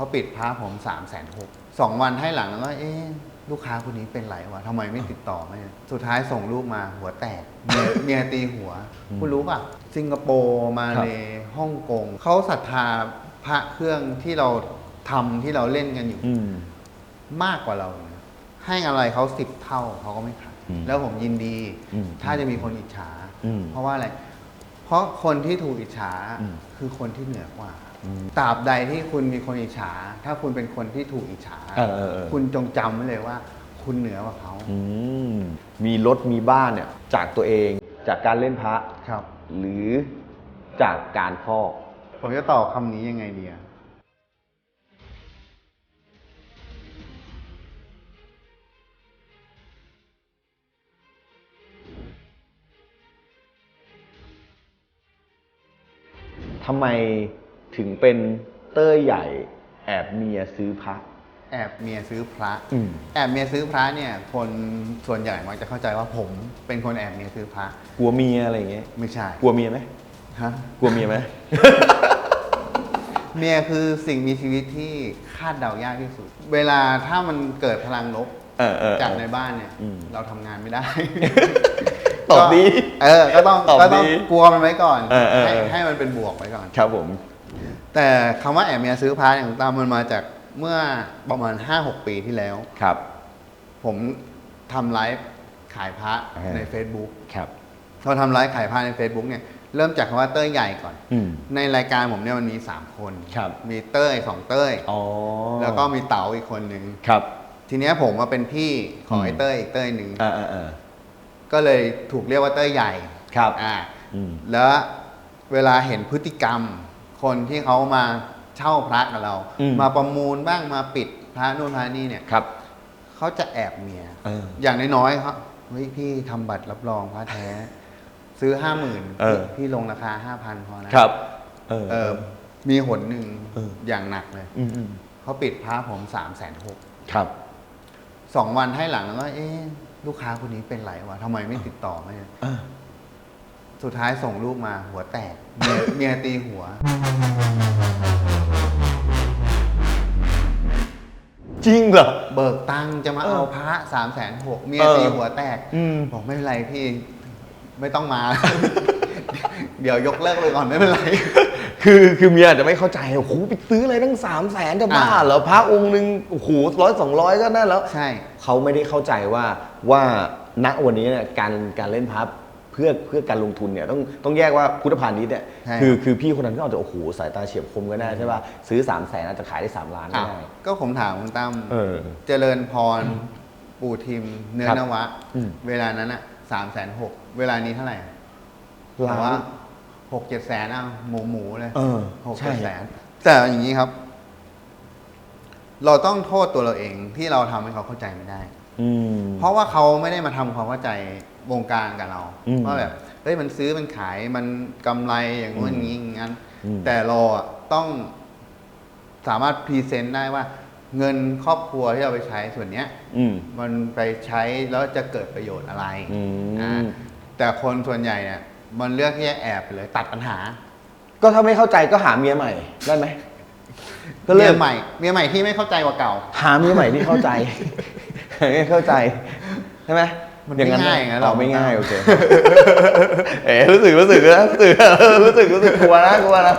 เขาปิดพระผมสามแสนหกสองวันให้หลังแล้วก็เอ๊ะลูกค้าคนนี้เป็นไรวะทำไมไม่ติดต่อไม่สุดท้ายส่งรูปมาหัวแตกเมียเมียตีหัว คุณรู้ป่ะ สิงคโปร์มาเลฮ่องกงเขาศรัทธาพระเครื่องที่เราทำที่เราเล่นกันอยู่อืม มากกว่าเรานะให้อะไรเขาสิบเท่าเขาก็ไม่ขายอืมแล้วผมยินดี อืมถ้าจะมีคนอิจฉา อืมเพราะว่าอะไร เพราะคนที่ถูกอิจฉาอืม คือคนที่เหนือกว่าอืม ตราบใดที่คุณมีคนอิจฉา ถ้าคุณเป็นคนที่ถูกอิจฉา เออเออเออ คุณจงจำไว้เลยว่า คุณเหนือกว่าเขาอืมมีรถมีบ้านเนี่ยจากตัวเองจากการเล่นพระ ครับ หรือจากการฟอก ผมจะตอบคำนี้ยังไงดีอะทำไม ถึงเป็นเต้ยใหญ่แอบเมียซื้อพระ แอบเมียซื้อพระ อืม แอบเมียซื้อพระเนี่ย คนส่วนใหญ่มักจะเข้าใจว่าผมเป็นคนแอบเมียซื้อพระ กลัวเมียอะไรอย่างเงี้ยไม่ใช่กลัวเมียไหมฮะกลัวเมียไหม เมียคือสิ่งมีชีวิตที่คาดเดายากที่สุด เวลาถ้ามันเกิดพลังลบเออเออจากในบ้านเนี่ย อืมเราทำงานไม่ได้ ตอบดีก็เออ ก็ต้องตอบก็ต้องดีกลัวมันไว้ก่อนเออเออให้เออ ให้มันเป็นบวกไว้ก่อน ครับผม แต่คำว่าแอบเมียซื้อพระเนี่ยของตามมันมาจากเมื่อประมาณ5-6ปีที่แล้ว ครับ ผมทำไลฟ์ขายพระอ่าใน Facebook ครับเราทำไลฟ์ขายพระใน Facebook เนี่ยเริ่มจากคำว่าเต้ยใหญ่ก่อนอืมในรายการผมเนี่ยมันมี3คนครับมีเต้ยสองเต้ยอ๋อแล้วก็มีเต๋าอีกคนหนึ่งครับ ทีเนี้ยผมมาเป็นพี่ของอืมไอ้เต้ยอีกเต้ยหนึ่งอ่าอ่าอ่าก็เลยถูกเรียกว่าเต้ยใหญ่ครับอ่าอืมแล้วเวลาเห็นพฤติกรรม คนที่เขามาเช่าพระกับเรา อืม มาประมูลบ้างมาปิดพระนู่นพระนี่เนี่ยครับ เขาจะแอบเมีย เออ อย่างน้อยๆเขาเฮ้ยพี่ทำบัตรรับรองพระแท้ ซื้อห้าหมื่นเออ พี่ลงราคาห้าพันพอนะครับ เออ เออมีหนหนึ่งเอออย่างหนักเลยอืมอืมเขาปิดพระผมสามแสนหกครับ สองวันให้หลังแล้วก็เอ๊ะลูกค้าคนนี้เป็นไรวะทำไมไม่ติดต่อไม่อ่า สุดท้ายส่งรูปมาหัวแตก เมียเมียตีหัว จริงเหรอ เบิกตังค์จะมาเออเอาพระสามแสนหกเมียเออตีหัวแตกอืม บอกไม่เป็นไรพี่ ไม่ต้องมา เดี๋ยวยกเลิกไปก่อนไม่เป็นไร คือคือเมียอาจจะไม่เข้าใจโอ้โหไปซื้ออะไรตั้งสามแสนจะบ้าอ่า เหรอพระองค์หนึ่งโอ้โหร้อยสองร้อยก็ได้แล้ว ใช่ เขาไม่ได้เข้าใจว่าว่าณวันนี้เนี่ยการการเล่นพับ เพื่อเพื่อการลงทุนเนี่ยต้องต้องแยกว่าพุทธพาณิชย์เนี่ยใช่ คือคือพี่คนนั้นก็อาจจะโอ้โหสายตาเฉียบคมก็ได้ใช่ป่ะซื้อ3ามแสนอาจจะขายได้ 3 ล้านก็อะได้ก็ผมถามคุณตั้ม เออ เจริญพร ปู่ทิม เนื้อครับนวะ อืม เวลานั้นอะสามแสนหกเวลานี้เท่าไหร่ล้าแต่ว่าน หกเจ็ดแสนเอาหมูหมูเลยเออหกใช่ เจ็ดแสนแต่อย่างนี้ครับ เราต้องโทษตัวเราเองที่เราทำให้เขาเข้าใจไม่ได้ อืม เพราะว่าเขาไม่ได้มาทำความเข้าใจวงการกับเราอืมว่าแบบเฮ้ยมันซื้อมันขายมันกำไรอย่างงู้นอย่างนี้อย่างนั้น อืม แต่เราอะต้องสามารถพรีเซนต์ได้ว่า เงินครอบครัวที่เราไปใช้ส่วนเนี้ย อืม มันไปใช้แล้วจะเกิดประโยชน์อะไรอืม อ่าแต่คนส่วนใหญ่เนี่ยมันเลือกที่จะแอบไปเลยตัดปัญหาก็ถ้าไม่เข้าใจก็หาเมียใหม่ ได้ไหมก็เมีเลิยกใหม่เมียใหม่ที่ไม่เข้าใจกว่าเก่า หาเมียใหม่ที่เข้าใจไม่ เข้าใจใช่ไหมมันไม่ง่ายอย่างนั้นหรอหรอกไม่ง่ายโอเค เอ๋รู้สึกรู้สึกนะรู้สึกรู้สึกรู้สึกกลัวนะกลัวนะ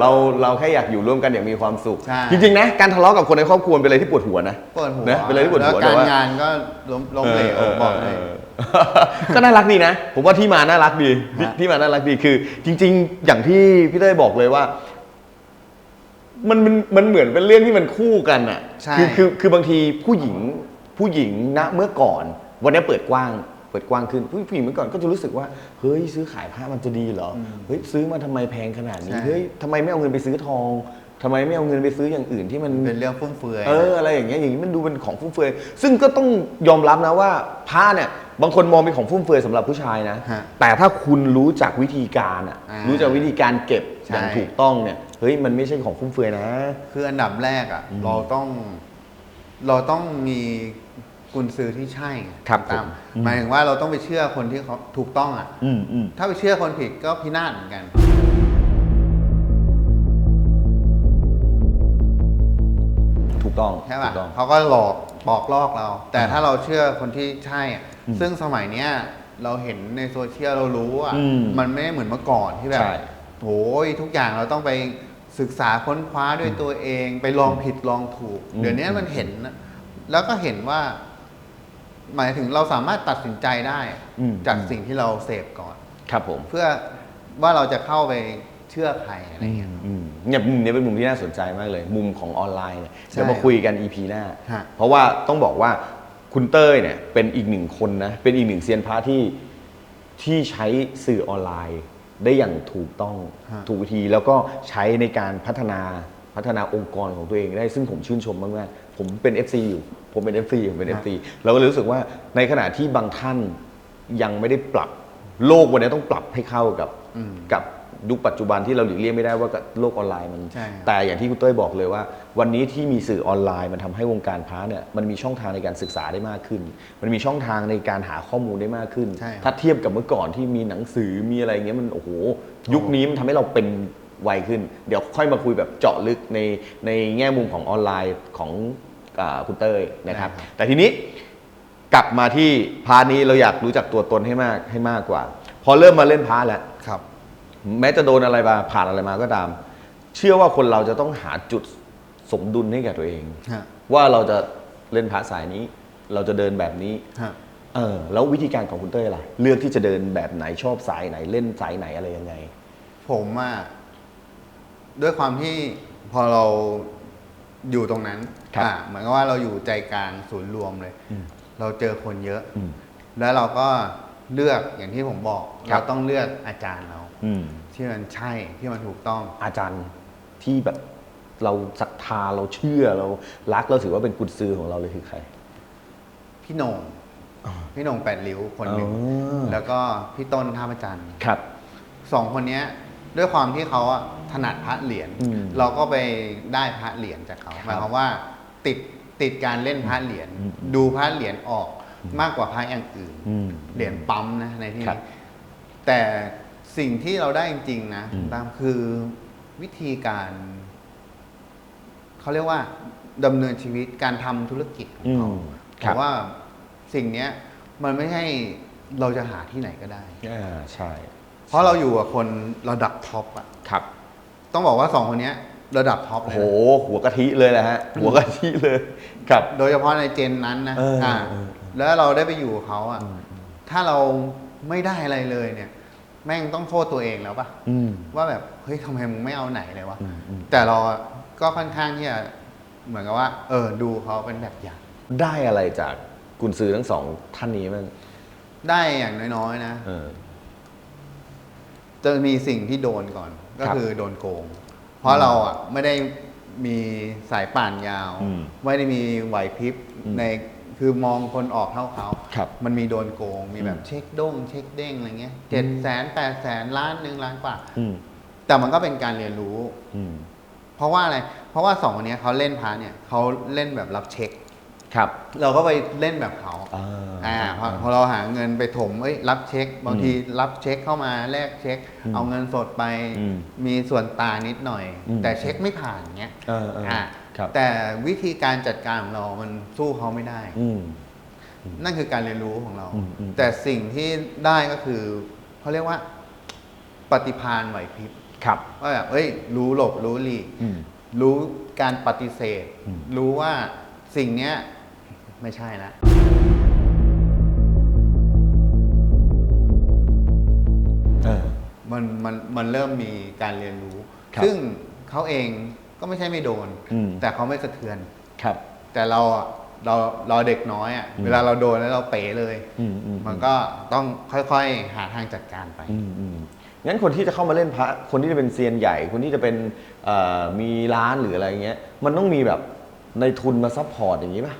เราเราแค่อยากอยู่ร่วมกันอย่างมีความสุข ใช่ จริงๆนะการทะเลาะกับคนในครอบครัวเป็นอะไรที่ปวดหัวนะปวดหัวนะเป็นอะไรที่ปวดหัวแล้วแต่การว่างานก็ล้มล้มเหลวบอกเลยก็น่ารักดีนะ ผมว่าที่มาน่ารักดีที่ฮะ ที่มาน่ารักดีคือ จริง ๆ อย่างที่พี่เต้ยบอกเลยว่า มันมันมันเหมือนเป็นเรื่องที่มันคู่กันอะ ใช่ คือคือคือบางทีผู้หญิง ผู้หญิงณเมื่อก่อน วันนี้เปิดกว้าง เปิดกว้างขึ้นผู้ผู้หญิงเมื่อก่อนก็จะรู้สึกว่าเฮ้ยซื้อขายผ้ามันจะดีเหรอเฮ้ยซื้อมาทำไมแพงขนาดนี้ใช่ เฮ้ยทำไมไม่เอาเงินไปซื้อทองทำไมไม่เอาเงินไปซื้ออย่างอื่นที่มัน เป็นเรื่องฟุ่มเฟือย เอออะไรอย่างเงี้ยอย่างนี้มันดูเป็นของฟุ่มเฟือยซึ่งก็ต้องยอมรับนะว่าผ้าเนี่ยบางคนมองเป็นของฟุ่มเฟือยสำหรับผู้ชายนะ ฮะแต่ถ้าคุณรู้จักวิธีการอะอ่ารู้จักวิธีการเก็บใช่อย่างถูกต้องเนี่ยเฮ้ยมันไม่ใช่ของฟุ่มเฟือยนะ คืออันดับแรกอะ เราต้อง เราต้องมีกุญซื้อที่ใช่ไงครับตามผมอืมหมายถึงว่าเราต้องไปเชื่อคนที่เขาถูกต้องอะ อืมอืม ถ้าไปเชื่อคนผิดก็พินาศเหมือนกันกต้องใช่ถูป่ะกต้อง เขาก็หลอกบอกลอกเรา แต่อ่าถ้าเราเชื่อคนที่ใช่อะอืมซึ่งสมัยเนี้ยเราเห็นในโซเชียลเรารู้อะอืมมันไม่เหมือนเมื่อก่อนที่แบบใช่ โอ้ยทุกอย่างเราต้องไป ศึกษาค้นคว้าด้วยตัวเองไปลองผิดลองถูกอืมเดี๋ยวนี้มันเห็นนะแล้วก็เห็นว่า หมายถึงเราสามารถตัดสินใจได้อืมจากสิ่งที่เราเสพก่อน ครับผม เพื่อว่าเราจะเข้าไปเชื่อใครอะไรเงี้ยอืมเนี่ยมุมนี้เป็นมุมที่น่าสนใจมากเลย มุมของออนไลน์เนี่ยใช่เดี๋ยวมาคุยกัน EP หน้าฮะเพราะว่าต้องบอกว่าคุณเต้ยเนี่ย เป็นอีกหนึ่งคนนะเป็นอีกหนึ่งเซียนพระที่ที่ใช้สื่อออนไลน์ ได้อย่างถูกต้องฮะ ถูกวิธีแล้วก็ใช้ในการพัฒนาพัฒนาองค์กรของตัวเองได้ซึ่งผมชื่นชมมากๆผมเป็น FC อยู่ ผมเป็น FC ผมเป็น FC เราก็เลยรู้สึกว่าในขณะที่บางท่านยังไม่ได้ปรับโลกวันนี้ต้องปรับให้เข้ากับอืมกับ ยุคปัจจุบันที่เราหลีกเลี่ยงไม่ได้ว่ากับโลกออนไลน์มัน ใช่ครับ แต่อย่างที่คุณเต้ยบอกเลยว่า วันนี้ที่มีสื่อออนไลน์มันทำให้วงการพระเนี่ยมันมีช่องทางในการศึกษาได้มากขึ้น มันมีช่องทางในการหาข้อมูลได้มากขึ้น ใช่ครับ ถ้าเทียบกับเมื่อก่อนที่มีหนังสือมีอะไรเงี้ยมันโอ้โห ยุคนี้มันทำให้เราเป็นไวขึ้น เดี๋ยวค่อยมาคุยแบบเจาะลึกในในแง่มุมของออนไลน์ของอาคุณเต้ยนะครับได้ครับแต่ทีนี้ กลับมาที่พาร์ทนี้เราอยากรู้จักตัวตนให้มากให้มากกว่า พอเริ่มมาเล่นพาร์ทแล้ว ครับ แม้จะโดนอะไรมาผ่านอะไรมาก็ตาม เชื่อว่าคนเราจะต้องหาจุดสมดุลให้แก่ตัวเอง ฮะ ว่าเราจะเล่นพระสายนี้ เราจะเดินแบบนี้ ฮะ เออแล้ววิธีการของคุณเต้ยล่ะ เลือกที่จะเดินแบบไหนชอบสายไหนเล่นสายไหนอะไรยังไง ผมอะด้วยความที่พอเราอยู่ตรงนั้นครับอะเหมือนกับว่าเราอยู่ใจกลางศูนย์รวมเลย อืมเราเจอคนเยอะ อืมแล้วเราก็เลือกอย่างที่ผมบอก ครัเราบต้องเลือกอาจารย์เรา อืม ที่มันใช่ที่มันถูกต้อง อาจารย์ที่แบบเราศรัทธาเราเชื่อเรารักเราถือว่าเป็นกุญซือของเราเลยคือใคร พี่โหน่งพี่โหน่งแปดริ้วคนหนึ่งอ๋อ แล้วก็พี่ต้นท่าประจันทร์ครับ สองคนเนี้ย ด้วยความที่เขาอะถนัดพระเหรียญอืมเราก็ไปได้พระเหรียญจากเขาครับหมายความว่าติดติดการเล่นพระเหรียญอืมดูพระเหรียญออกมากกว่าพระอย่างอื่น อืมเหรียญปั๊มนะในที่ครับ นี้แต่ สิ่งที่เราได้จริงๆนะอืม ตามคือวิธีการ เขาเรียกว่าดำเนินชีวิตการทำธุรกิจของเขาอืมเพครับราะว่าสิ่งเนี้ย มันไม่ใช่เราจะหาที่ไหนก็ได้ อ่าใช่เพราะเราอยู่กับคนระดับท็อปอะครับต้องบอกว่าสองคนเนี้ย ระดับท็อปโอ้เลยโห นะหัวกะทิเลยแหละฮะ หัวกะทิเลย ครับ โดยเฉพาะในเจนนั้นนะเอออ่าเออแล้วเราได้ไปอยู่กับเขาอะถ้าเราไม่ได้อะไรเลยเนี่ย แม่งต้องโทษตัวเองแล้วปะอืม ว่าแบบเฮ้ยทำไมมึงไม่เอาไหนเลยวะอืมอืม แต่เราอะก็ค่อนข้างที่จะเหมือนกับว่า เออดูเขาเป็นแบบอย่าง ได้อะไรจากกุญซือทั้งสองท่านนี้มั้งได้อย่างน้อยๆนะ เออ จะมีสิ่งที่โดนก่อนก็ครับคือโดนโกง เพราะเราอะไม่ได้มีสายป่านยาว อืมไม่ได้มีไหวพริบอืมใน คือมองคนออกเท่าเขา ครับมันมีโดนโกง มีแบอืบมเช็คด้ง เช็คเด้งอะไรเงี้ยเจ็ดแสนแปดแสนล้านหนึ่งล้านกว่า อืมแต่มันก็เป็นการเรียนรู้ อืมเพราะว่าอะไร เพราะว่าสองคนเนี้ยเขาเล่นพาร์ทเนี่ยเขาเล่นแบบรับเช็ค ครับเราก็ไปเล่นแบบเขาอ่าอ่าพอพอเราหาเงินไปถมเอ้ยรับเช็ค บางทีรับเช็คเข้ามาแลกเช็คอืมเอาเงินสดไป อืมมีส่วนต่างนิดหน่อย อืมแต่เช็คไม่ผ่านเงี้ย เออเอออ่อ่า ครับ แต่วิธีการจัดการของเรามันสู้เขาไม่ได้ อืม นั่นคือการเรียนรู้ของเรา อืมอืม แต่สิ่งที่ได้ก็คือเขาเรียกว่า ปฏิพานไหวพริบครับ ว่าแบบเอ้ย รู้หลบรู้หลีก อืม รู้การปฏิเสธ อืม รู้ว่าสิ่งเนี้ยไม่ใช่ละเออ มันมันมันเริ่มมีการเรียนรู้ ครับซึ่งเขาเอง ก็ไม่ใช่ไม่โดน อืม แต่เขาไม่สะเทือน ครับ แต่เราอะเราเราเด็กน้อยอะอืมเวลาเราโดนแล้วเราเป๋เลย อืมอืม มันก็ต้องค่อยๆ หาทางจัดการไป อืมอืมงั้นคนที่จะเข้ามาเล่นพระคนที่จะเป็นเซียนใหญ่ คนที่จะเป็นเอ่อมีร้านหรืออะไรเงี้ย มันต้องมีแบบในทุนมาซัพพอร์ตอย่างนี้ป่ะ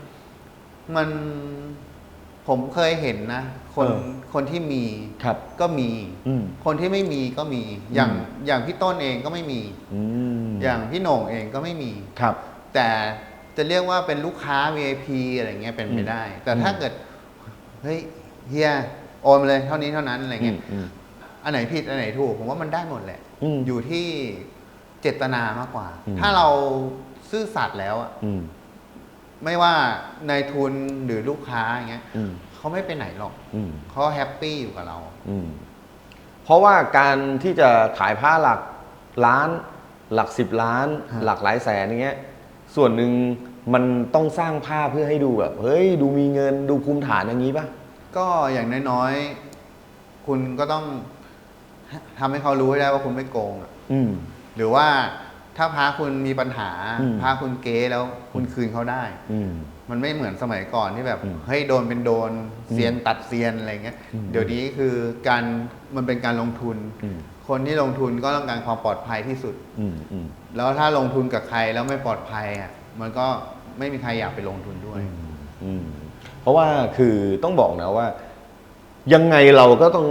มันผมเคยเห็นนะ คนเออคนที่มีครับก็มี อืม คนที่ไม่มีก็มี อย่างอืมอย่างพี่ต้นเองก็ไม่มี อืมอย่างพี่โหน่งเองก็ไม่มี ครับ แต่จะเรียกว่าเป็นลูกค้า VIP อะไรเงี้ยเป็นไปได้ แต่ถ้าอืมเกิด เฮ้ยเฮียโอนมาเลยเท่านี้เท่านั้นอะไรอืเงี้มยอืมอันไหนผิดอันไหนถูก ผมว่ามันได้หมดแหละ อืม อยู่ที่เจตนามากกว่า อืม ถ้าเราซื่อสัตย์แล้วอะอืมไม่ว่านายทุนหรือลูกค้าอย่างเงี้ย อืม เขาไม่ไปไหนหรอกอืมเขาแฮปปี้อยู่กับเรา อืมเพราะว่าการที่จะขายผ้าหลักล้าน หลักสิบล้าน ฮะ หลักหลายแสนอย่างเงี้ย ส่วนหนึ่งมันต้องสร้างภาพเพื่อให้ดูแบบ เฮ้ย ดูมีเงินดูภูมิฐานอย่างนี้ป่ะ ก็อย่างน้อยๆ คุณก็ต้องทำให้เขารู้ให้ได้ว่าคุณไม่โกงอะอืม หรือว่าถ้าพาคุณมีปัญหาอืมพาคุณเก๊แล้วคุณคืนเขาได้ อืม มันไม่เหมือนสมัยก่อนที่แบบอืมเฮ้ยโดนเป็นโดนเซียนตัดเซียนอะไรเงี้ยอืมเดี๋ยวนี้คือการมันเป็นการลงทุนอืมคนที่ลงทุนก็ต้องการความปลอดภัยที่สุดอืมอืมแล้วถ้าลงทุนกับใครแล้วไม่ปลอดภัยอะมันก็ไม่มีใครอยากไปลงทุนด้วยอืมเพราะว่าคือต้องบอกนะว่า ยังไงเราก็ต้อง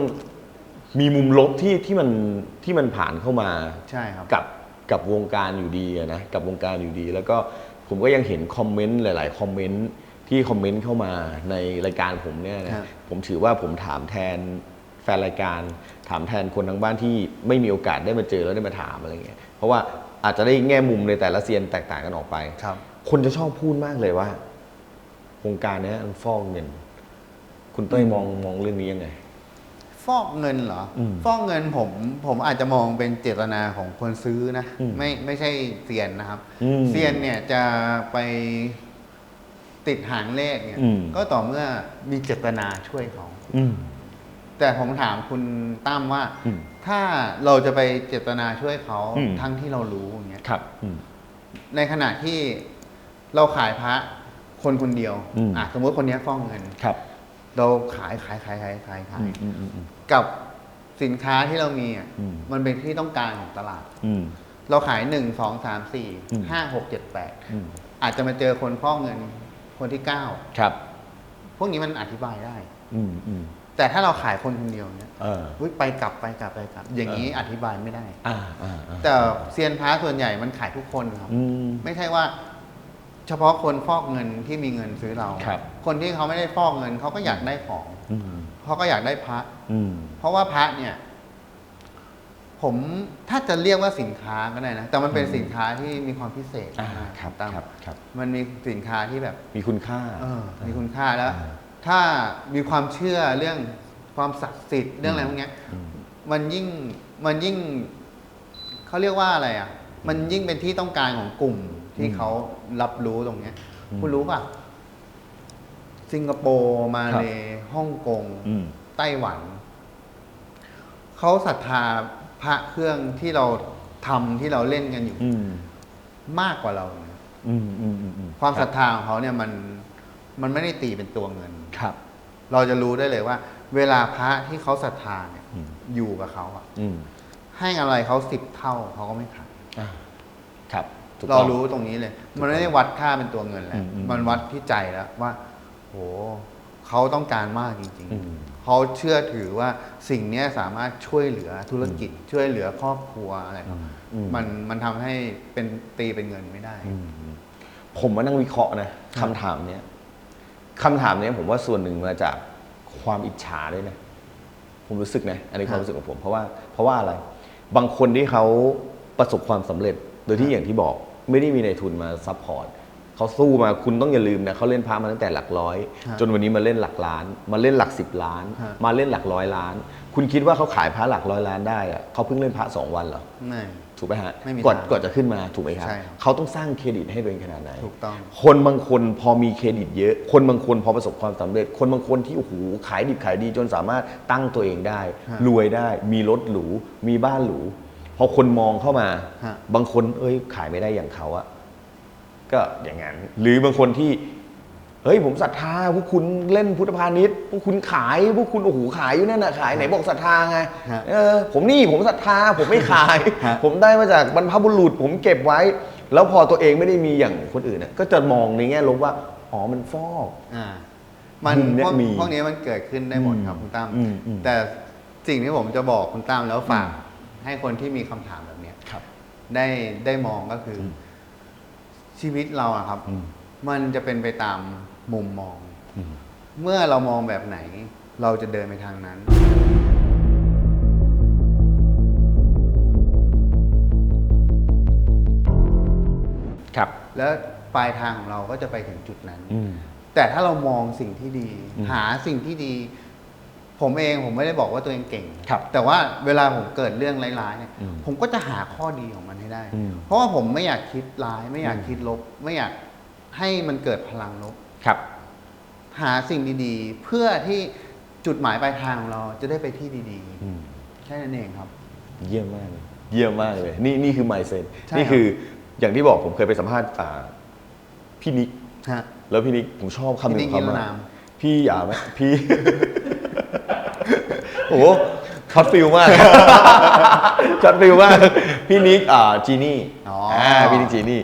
มีมุมลบที่ที่มันที่มันผ่านเข้ามาใช่ครับกับกับวงการอยู่ดีอะนะกับวงการอยู่ดี แล้วก็ ผมก็ยังเห็นคอมเมนต์หลาย ๆ คอมเมนต์ที่คอมเมนต์เข้ามาในรายการผมเนี่ยครันะบผมถือว่าผมถามแทนแฟนรายการ ถามแทนคนทั้งบ้านที่ไม่มีโอกาสได้มาเจอแล้วได้มาถามอะไรเงี้ยเพราะว่าอาจจะได้แง่มุมในแต่ละเซียนแตกต่างกันออกไปครับ คนจะชอบพูดมากเลยว่าวงการเนี้ยมันฟอกเงิน คุณเต้ยมองมองเรื่องนี้ยังไง ฟอกเงินเหรออมฟอกเงินผมผมอาจจะมองเป็นเจตนาของคนซื้อนะอืมไม่ไม่ใช่เซียนนะครับอืมเซียนเนี่ยจะไปติดหางเลขเนี่ยอืมก็ต่อเมื่อมีเจตนาช่วยเขาอืมแต่ผมถามคุณตั้มว่าอืมถ้าเราจะไปเจตนาช่วยเขาอืมทั้งที่เรารู้อย่างเงี้ยครับอืมในขณะที่เราขายพระคนคนเดียวอืมอะสมมติคนเนี้ยฟ้องเงินครับ เราขายขายขายขายขายขายอืมอืมอืมอืม กับสินค้าที่เรามีอะอืม มันเป็นที่ต้องการของตลาด อืม เราขายหนึ่งสองสามสี่อืม ห้าหกเจ็ดแปดอืมอาจจะมาเจอคนฟ้องเงินคนที่เก้าครับ พวกนี้มันอธิบายได้ อืมอืมแต่ถ้าเราขายคนคนเดียวเนี่ยเออ อุ๊ยไปกลับไปกลับไปกลับ อย่างนี้อธิบายไม่ได้ อ่าอ่าอ่าแต่เซียนพระส่วนใหญ่มันขายทุกคนครับ อืม ไม่ใช่ว่า เฉพาะคนฟอกเงินที่มีเงินซื้อเรา ครับ คนที่เขาไม่ได้ฟอกเงินเขาก็อยากได้ของอืมเขาก็อยากได้พระ อืม เพราะว่าพระเนี่ย ผมถ้าจะเรียกว่าสินค้าก็ได้นะแต่มันเป็นอืม สินค้าที่มีความพิเศษอ่ามากครับตามครับครับ มันมีสินค้าที่แบบ มีคุณค่า เออมีคุณค่าแล้ว อ่า ถ้ามีความเชื่อเรื่องความศักดิ์สิทธิ์เรื่องอะไรพวกเนี้ย อืม มันยิ่งมันยิ่งเขาเรียกว่าอะไรอะ มันยิ่งเป็นที่ต้องการของกลุ่มที่อืมเขารับรู้ตรงเนี้ย อืม คุณรู้ป่ะ สิงคโปร์มาครับเลฮ่องกงอืม ไต้หวัน เขาศรัทธาพระเครื่องที่เราทำที่เราเล่นกันอยู่อืมมากกว่าเรานะอืมอืมอืมอืมความศรัทธาของเขาเนี่ยมันมันไม่ได้ตีเป็นตัวเงิน ครับ เราจะรู้ได้เลยว่า เวลาพระที่เขาศรัทธาเนี่ยอืม อยู่กับเขาอะอืมให้อะไรเขาสิบเท่าเขาก็ไม่ขาย อ่าครับถูกเราต้อง รู้ตรงนี้เลย มันไม่ได้วัดค่าเป็นตัวเงินแล้วอืมอืม มันวัดที่ใจแล้วว่า โหเขาต้องการมากจริงอืม ๆเขาเชื่อถือว่าสิ่งเนี้ยสามารถช่วยเหลือธุรกิจช่วยเหลือครอบครัวอะไรอืมอืมมันมันทำให้เป็นตีเป็นเงินไม่ได้ อืมผมมานั่งวิเคราะห์นะคำถามเนี้ยคำถามเนี้ยผมว่าส่วนหนึ่งมาจากความอิจฉาด้วยนะ ผมรู้สึกนะอันนี้คครัวาบมรู้สึกของผม เพราะว่าเพราะว่าอะไร บางคนที่เขาประสบความสำเร็จ โดยที่อย่างที่บอก ไม่ได้มีในายทุนมาซัพพอร์ต เขาสู้มาคุณต้องอย่าลืมนะเขาเล่นพามาตั้งแต่หลักร้อยฮะจนวันนี้มาเล่นหลักล้าน มาเล่นหลักสิบล้าน ฮะ มาเล่นหลักร้อยล้าน คุณคิดว่าเขาขายพระหลักร้อยล้านได้อะเขาเพิ่งเล่นพระสองวันเหรอ ไม่ ถูกไหมฮะไม่มีก่อนทางก่อนจะขึ้นมาถูกไหมครับ ใช่ครับเขาต้องสร้างเครดิตให้ตัวเองขนาดไหนถูกต้อง คนบางคนพอมีเครดิตเยอะ คนบางคนพอประสบความสำเร็จ คนบางคนที่โอ้โหขายดิบขายดีจนสามารถตั้งตัวเองได้ฮะรวยได้ มีรถหรู มีบ้านหรู พอคนมองเข้ามา ฮะ บางคนเอ้ยขายไม่ได้อย่างเขาอะ ก็อย่างนั้น หรือบางคนที่ เฮ้ยผมศรัทธาพวกคุณเล่นพุทธพาณิชย์พวกคุณขายพวกคุณโอ้โหขายอยู่นั่นน่ะขายไหนบอกศรัทธาไงฮะเออผมนี่ผมศรัทธาผมไม่ขาย ฮะ ผมได้มาจากบรรพบุรุษ ผมเก็บไว้ แล้วพอตัวเองไม่ได้มีอย่างคนอื่นน่ะก็จะมองในแง่ลบว่าอ๋อมันฟอก อ่ามันมุมเนี้ยพวกมีพวกนี้มันเกิดขึ้นได้หมดครับอืมคุณตั้มอืมอืม แต่สิ่งที่ผมจะบอกคุณตั้มแล้วฝากให้คนที่มีคำถามแบบเนี้ยครับ ได้ได้มองก็คืออม ชีวิตเราอะครับ อืมมันจะเป็นไปตามมุมมอง อืมเมื่อเรามองแบบไหน เราจะเดินไปทางนั้น ครับ แล้วปลายทางของเราก็จะไปถึงจุดนั้น อืม แต่ถ้าเรามองสิ่งที่ดี อืม หาสิ่งที่ดี ผมเองผมไม่ได้บอกว่าตัวเองเก่ง ครับแต่ว่าเวลาผมเกิดเรื่องร้ายๆเนี่ยอืมผมก็จะหาข้อดีของมันให้ได้ อืมเพราะว่าผมไม่อยากคิดร้าย ไม่อยากอืม คิดลบ ไม่อยากให้มันเกิดพลังลบ ครับ หาสิ่งดีๆ เพื่อที่จุดหมายปลายทางของเราจะได้ไปที่ดีอืม ๆ แค่นั้นเองครับ เยี่ยมมากเลยเยี่ยมมากเลย นี่นี่คือ mindset ใช่นี่คืออย่างที่บอกผมเคยไปสัมภาษณ์อ่าพี่นิกฮะ แล้วพี่นิกผมชอบคำหพี่นึ่นิงกของเขานิรมากนาม พี่อย่าไหมพี่ โอ้โหช็อตฟิลมาก ช็อตฟิลมาก พี่นิกอ่าจีนี่อ๋ออ่าพี่นิกจีนี่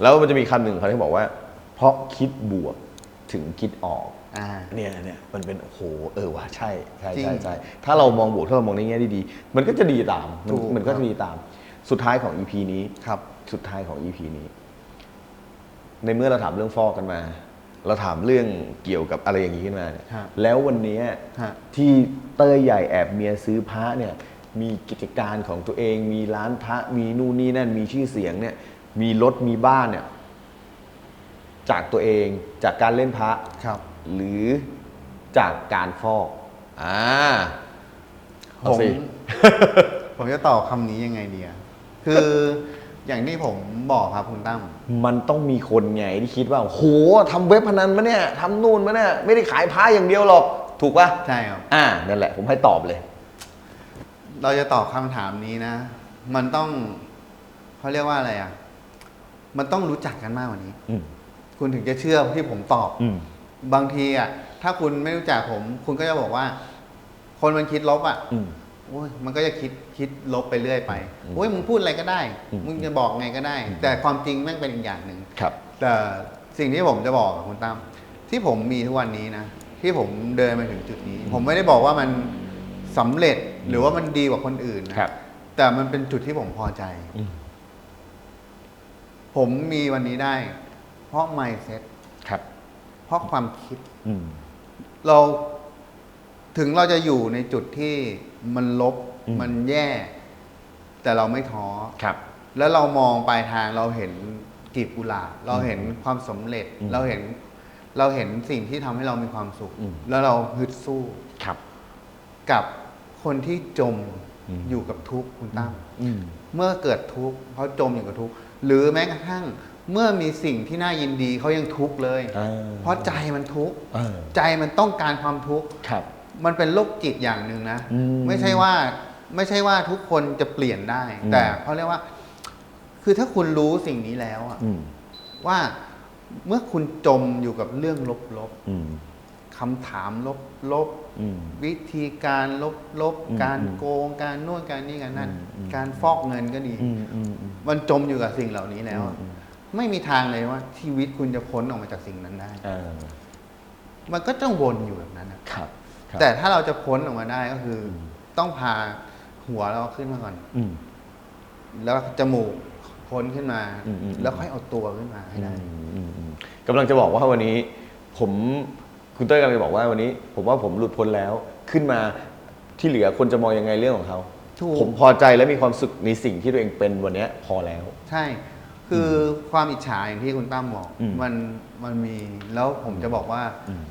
แล้วมันจะมีคำหนึ่งเขาที่บอกว่า เพราะคิดบวกถึงคิดออก อ่า เนี่ยเนี่ยมันเป็นโอ้โหเออว่ะใช่ใช่จริงใช่ใช่ถ้าเรามองบวกถ้าเรามองในแง่ดีๆมันก็จะดีตามมันถูกมันก็ครับ จะดีตาม สุดท้ายของ EP นี้ ครับ สุดท้ายของ EP นี้ ในเมื่อเราถามเรื่องฟอกกันมา เราถามเรื่องเกี่ยวกับอะไรอย่างนี้ขึ้นมาเนี่ยฮะแล้ววันเนี้ยฮะ ที่เต้ยใหญ่แอบเมียซื้อพระเนี่ยมีกิจการของตัวเอง มีร้านพระมีนู่นนี่นั่นมีชื่อเสียงเนี่ยมีรถมีบ้านเนี่ยจากตัวเองจากการเล่นพระ ครับหรือจากการฟอกอ่าผเอามสิ ผมจะตอบคำนี้ยังไงดีอะคือ อย่างที่ผมบอกครับคุณตั้มมันต้องมีคนไงที่คิดว่าโหทำเว็บพนันมาเนี่ยทำนู่นมาเนี่ยไม่ได้ขายพระอย่างเดียวหรอก ถูกปะใช่ครับ อ่านั่นแหละ ผมให้ตอบเลย เราจะตอบคำถามนี้นะ มันต้องเขาเรียกว่าอะไรอะ มันต้องรู้จักกันมากกว่านี้ อืมคุณถึงจะเชื่อที่ผมตอบ อืม บางทีอะ ถ้าคุณไม่รู้จักผม คุณก็จะบอกว่า คนมันคิดลบอะ อืมโอ้ยมันก็จะคิดคิดลบไปเรื่อยไปอืมโอ้ยมึงพูดอะไรก็ได้อืมมึงจะบอกไงก็ได้ แต่ความจริงแม่งเป็นอีกอย่างหนึ่งครับ แต่สิ่งที่ผมจะบอกกับคุณตั้มที่ผมมีทุกวันนี้นะ ที่ผมเดินมาถึงจุดนี้ ผมไม่ได้บอกว่ามันสำเร็จหรือว่ามันดีกว่าคนอื่นนะครับ แต่มันเป็นจุดที่ผมพอใจอืมผมมีวันนี้ได้ เพราะ mindset ครับ เพราะความคิดอืมเรา ถึงเราจะอยู่ในจุดที่มันลบอืม มันแย่ แต่เราไม่ท้อ ครับ แล้วเรามองปลายทางเราเห็นกลีบกุหลาบเราเห็นความสำเร็จ อืมเราเห็น เราเห็นสิ่งที่ทำให้เรามีความสุข อืม แล้วเราฮึดสู้ครับ กับคนที่จมอืม อยู่กับทุกข์คุณตั้มอืม เมื่อเกิดทุกข์เขาจมอยู่กับทุกข์หรือแม้กระทั่ง เมื่อมีสิ่งที่น่ายินดีเขายังทุกข์เลย อ่า เพราะใจมันทุกข์เออใจมันต้องการความทุกข์ ครับ มันเป็นโรคจิตอย่างหนึ่งนะ อืมไม่ใช่ว่าไม่ใช่ว่าทุกคนจะเปลี่ยนได้ อืม แต่เขาเรียกว่า คือถ้าคุณรู้สิ่งนี้แล้วอะอืมว่าเมื่อคุณจมอยู่กับเรื่องลบอืมๆคำถามลบอืมๆวิธีการลบอืมๆการอืมโกงการนู่นการนี่การนั่น อืมอืม การฟอกเงินก็ดี อืมอืมอืม มันจมอยู่กับสิ่งเหล่านี้แล้วอะอืม ไม่มีทางเลยว่า ชีวิตคุณจะพ้นออกมาจากสิ่งนั้นได้ เออมันก็ต้องวนอยู่แบบนั้นอะครับ ครับ แต่ถ้าเราจะพ้นออกมาได้ก็คืออมต้องพาหัวเราขึ้นมาก่อน อืม แล้วจมูกพ้นขึ้นมา อืมอืมแล้วค่อยเอาตัวขึ้นมาให้ได้อืมอืมอืมกำลังจะบอกว่าวันนี้ผมคุณเต้ยกำลังจะบอกว่าวันนี้ ผมว่าผมหลุดพ้นแล้วขึ้นมาที่เหลือคนจะมองยังไงเรื่องของเขาถูก ผมพอใจและมีความสุขในสิ่งที่ตัวเองเป็นวันเนี้ยพอแล้ว ใช่ คืออความอิจฉาอย่างที่คุณตั้มบอก อืมมัน มันมี แล้วผมจะบอกว่า อืม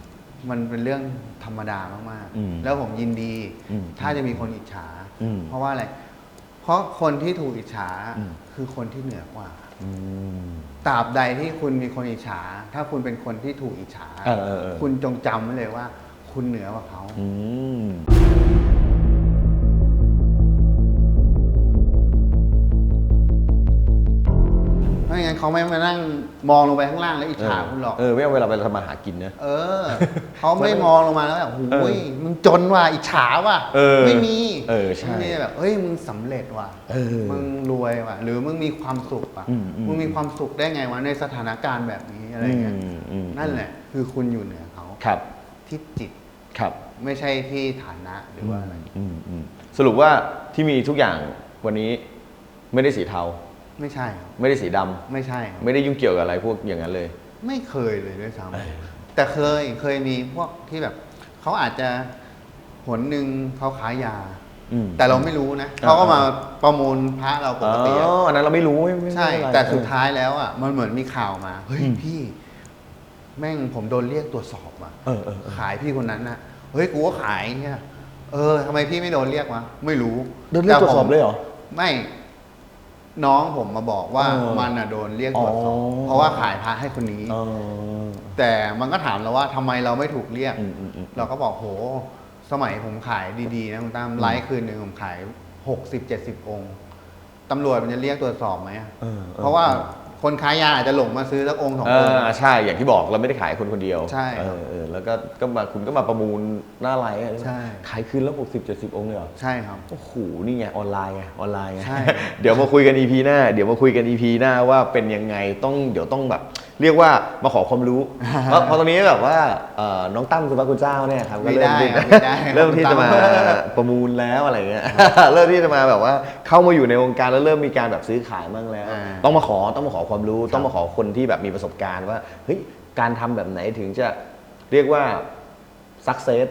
มันเป็นเรื่องธรรมดามากอืมๆ แล้วผมยินดี อืมถ้าจะมีคนอิจฉา อืมเพราะว่าอะไร เพราะคนที่ถูกอิจฉาอืม คือคนที่เหนือกว่า อืม ตราบใดที่คุณมีคนอิจฉา ถ้าคุณเป็นคนที่ถูกอิจฉา เออเออเออ คุณจงจำไว้เลยว่า คุณเหนือกว่าเขา อืม เขาไม่มานั่งมองลงไปข้างล่างแล้วอิจฉาคุณหรอก เออไม่เอาเวลาไปทำมาหากินนะ เออ เขาไม่มองลงมาแล้วแบบเอโอ้อยมึงจนว่ะอิจฉาว่ะเออไม่มีเออใช่ไม่มีแบบเฮ้ยมึงสำเร็จว่ะเออมึงรวยว่ะ หรือมึงมีความสุขว่ะอืมอืมมึงมีความสุขได้ไงวะในสถานการณ์แบบนี้อะไรเงี้ยอืมอืม นั่นแหละ คือคุณอยู่เหนือเขาครับ ที่จิตครับ ไม่ใช่ที่ฐานะหรือว่าอะไร อืมอืมสรุปว่าที่มีทุกอย่างวันนี้ไม่ได้สีเทา ไม่ใช่ครับไม่ได้สีดำไม่ใช่ครับไม่ได้ยุ่งเกี่ยวกับอะไรพวกอย่างนั้นเลย ไม่เคยเลยด้วยซ้เออำแต่เคยเคยมีพวกที่แบบเขาอาจจะหนหนึ่งเขาขายยา อืม แต่เราไม่รู้นะอ่าเขาก็มาประมูลพระเราปอ๋กติอะออันนั้นเราไม่รู้ไม่ไม่ใช่ ไม่เป็นไรแต่สุดท้ายแล้วอะมันเหมือนมีข่าวมา เฮ้ยอืมพี่ แม่งผมโดนเรียกตรวจสอบอะเออเออเออ ขายพี่คนนั้นนะเฮ้ยกูก็ขายเนี่ยเออทำไมพี่ไม่โดนเรียกวะไม่รู้โดนเรียกตรวจสอบเลยเหรอ ไม่ น้องผมมาบอกว่าเออมันอะโดนเรียกตรวจสอบอ๋อ เพราะว่าขายพระให้คนนี้ เออ แต่มันก็ถามเราว่าทำไมเราไม่ถูกเรียก อืมอืมอืม เราก็บอกโห สมัยผมขายดีๆนะคุณตั้มไลฟ์คืนหนึ่งผมขายหกสิบเจ็ดสิบองค์ตำรวจมันจะเรียกตรวจสอบไหมอะเออออเพราะว่า คนค้ายาอาจจะหลงมาซื้อสักองค์สองเอองค์อใช่อย่างที่บอกเราไม่ได้ขายคนคนเดียวใช่ครับเออเออแล้วก็ก็มาคุณก็มาประมูลหน้าไลน์อะใช่ ขายคืนแล้วหกสิบเจ็ดสิบองค์เลยเหรอใช่ครับ โอ้โหนี่ไงออนไลน์ไงออนไลน์ไง ใช่ เดี๋ยวมาคุยกัน EP หน้า เดี๋ยวมาคุยกัน EP หน้าว่าเป็นยังไงต้องเดี๋ยวต้องแบบเรียกว่ามาขอความรู้ เพราะเพราะตอนนี้แบบว่าเอ่อน้องตั้มสุภาคุณเจ้าเนี่ยครับก็ไม่เริ่มได้ที่ครับไม่ได้ครับเริ่มที่จะมาคุณตั้ม ประมูลแล้วอะไรเงี้ย เริ่มที่จะมาแบบว่าเข้ามาอยู่ในวงการแล้วเริ่มมีการแบบซื้อขายบ้างแล้ว อ่า ต้องมาขอต้องมาขอความรู้ ต้องมาขอคนที่แบบมีประสบการณ์ว่าเฮ้ยการทำแบบไหนถึงจะเรียกว่า สักเซส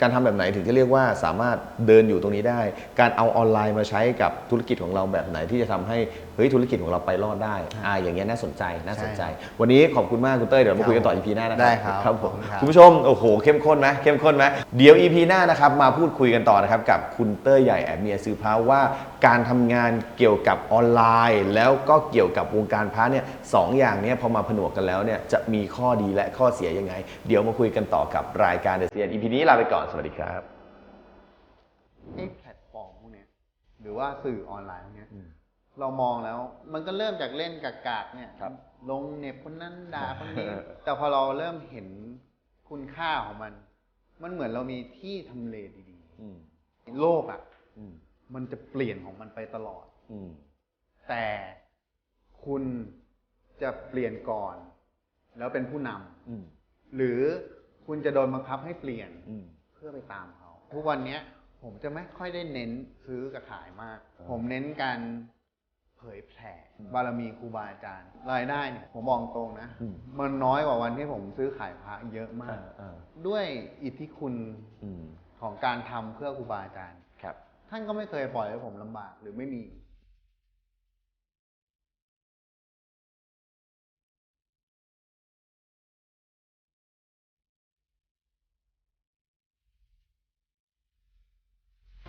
การทำแบบไหนถึงจะเรียกว่าสามารถเดินอยู่ตรงนี้ได้ การเอาออนไลน์มาใช้กับธุรกิจของเราแบบไหนที่จะทำให้เฮ้ยธุรกิจของเราไปรอดได้อ่าอย่างเงี้ยน่าสนใจน่าสนใจ วันนี้ขอบคุณมากคุณเต้ยเดี๋ยวมาคุยกันต่อ EP หน้านะครัได้ครับครับผมขอบคุณครับคุณผู้ชมโอ้โหเข้มข้นไหมเข้มข้นไหมเดี๋ยว EP หน้านะครับมาพูดคุยกันต่อนะครับกับคุณเต้ยใหญ่แอบเมียซื้อพระว่าการทำงานเกี่ยวกับออนไลน์ แล้วก็เกี่ยวกับวงการพระเนี่ยสองอย่างเนี้พอมาผนวกกันแล้วเนี่ยจะมีข้อดีและข้อเสียยังไง เดี๋ยวมาคุยกันต่อกับรายการเด e เซียน EP นี้ลาไปก่อนสวัสดีครับไอ้แพลตฟอร์มพวกเนี้ยหรือว่าสื่อออนไลน์พวกเนี้ย เรามองแล้ว มันก็เริ่มจากเล่นกากๆเนี่ยครับลงเน็บคนนั้นด่าคนนี้ แต่พอเราเริ่มเห็นคุณค่าของมัน มันเหมือนเรามีที่ทำเลดีอืมๆโลกอะอืมมันจะเปลี่ยนของมันไปตลอดอืมแต่คุณจะเปลี่ยนก่อน แล้วเป็นผู้นำอืมหรือคุณจะโดนบังคับให้เปลี่ยนอืมเพื่อไปตามเขา ทุกวันเนี้ยผมจะไม่ค่อยได้เน้นซื้อกับขายมากอ่าผมเน้นการ เผยแผ่บารมีครูบาอาจารย์ รายได้เนี่ยผมมองตรงนะ อืมมันน้อยกว่าวันที่ผมซื้อขายพระเยอะมาอ่ากอ่าด้วยอิทธิคุณอืมของการทำเพื่อครูบาอาจารย์ ครับ ท่านก็ไม่เคยปล่อยให้ผมลำบากหรือไม่มีอ